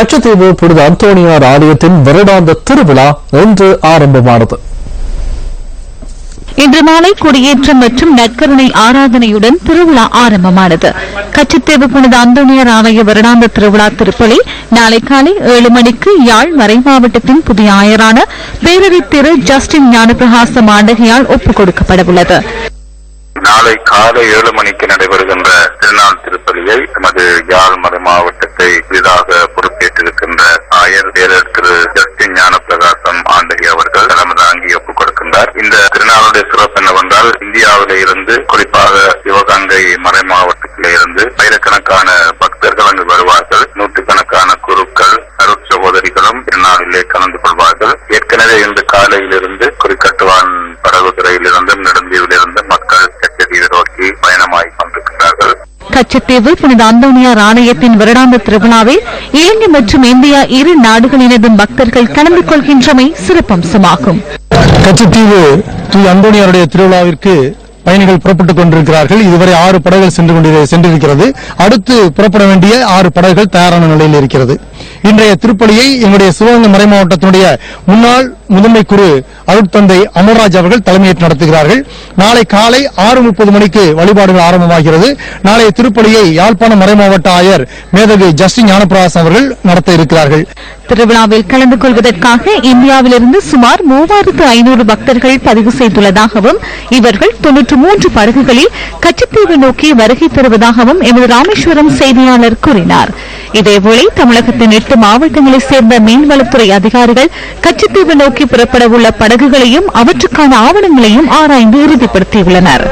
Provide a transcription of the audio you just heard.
கச்சத்தீவு புனித அந்தோணியார் ஆலயத்தின் வருடாந்த திருவிழா இன்று ஆரம்பமானது. இன்று மாலை கொடியேற்றம் மற்றும் நற்கருணை ஆராதனையுடன் திருவிழா ஆரம்பமானது. கச்சித்தேவு புனித அந்தோணியர் ஆலய வருடாந்த திருவிழா திருப்பலி நாளை காலை ஏழு மணிக்கு யாழ் மறை மாவட்டத்தின் புதிய ஆயரான பேரவை திரு ஜஸ்டின் ஞானபிரகாசம் ஆண்டகையால் ஒப்புக் கொடுக்கப்படவுள்ளது. நாளை காலை ஏழு மணிக்கு நடைபெறுகின்ற திருநாள் திருப்பலியை எமது யாழ் மறை மாவட்டத்தை புதிதாக பொறுப்பேற்றிருக்கின்ற ஆயர் பேரர் திரு ஜஸ்டின் ஞானப்பிரகாசம் ஆண்டகி அவர்கள் தலைமை ஒப்புக் இந்த திருநாளுடைய சிறப்பு என்னவென்றால் இந்தியாவில இருந்து குறிப்பாக சிவகங்கை மறை மாவட்டத்தில இருந்து ஆயிரக்கணக்கான பக்தர்கள் அங்கு வருவார்கள். நூற்றுக்கணக்கான குருக்கள் அருட் சகோதரிகளும் திருநாளிலே கலந்து கொள்வார்கள். ஏற்கனவே இன்று காலையிலிருந்து குறிக்கட்டுவான் படகுத்துறையிலிருந்தும் நெடுந்தீவிலிருந்தும் மக்கள் கச்சதீவு நோக்கி பயணமாகிக் கொண்டிருக்கிறார்கள். கச்சத்தீவு புனித அந்தோணியார் ஆலயத்தின் வருடாந்த திருவிழாவை இலங்கை மற்றும் இந்தியா இரு நாடுகளினதும் பக்தர்கள் கலந்து கொள்கின்றமை சிறப்பம்சமாகும். கச்சத்தீவு தூய் அந்தோணியாருடைய திருவிழாவிற்கு பயணிகள் புறப்பட்டுக் கொண்டிருக்கிறார்கள். இதுவரை ஆறு படகுகள் சென்று கொண்டு சென்றிருக்கிறது. அடுத்து புறப்பட வேண்டிய ஆறு படகுகள் தயாரான நிலையில் இருக்கிறது. இன்றைய திருப்பலியை எங்களுடைய சிவகங்கை மறை மாவட்டத்தினுடைய முன்னாள் முதன்மை குரு அருட்தந்தை அமர்ராஜ் அவர்கள் தலைமையேற்று நடத்துகிறார்கள். நாளை காலை ஆறு முப்பது மணிக்கு வழிபாடுகள் ஆரம்பமாகிறது. நாளைய திருப்பலியை யாழ்ப்பாணம் மறை மாவட்ட ஆயர் மேதகு ஜஸ்டின் ஞானபிரகாசன் அவர்கள் நடத்த இருக்கிறார்கள். திருவிழாவில் கலந்து கொள்வதற்காக இந்தியாவிலிருந்து சுமார் மூவாயிரத்து ஐநூறு பக்தர்கள் பதிவு செய்துள்ளதாகவும் இவர்கள் தொன்னூற்று மூன்று படகுகளில் கச்சத்தீவு நோக்கி வருகை பெறுவதாகவும் எமது ராமேஸ்வரம் செய்தியாளர் கூறினார். இதேவேளை தமிழகத்தின் எட்டு மாவட்டங்களைச் சேர்ந்த மீன்வளத்துறை அதிகாரிகள் கச்சத்தீவு நோக்கி புறப்பட உள்ள படகுகளையும் அவற்றுக்கான ஆவணங்களையும் ஆராய்ந்து உறுதிப்படுத்தியுள்ளனர்.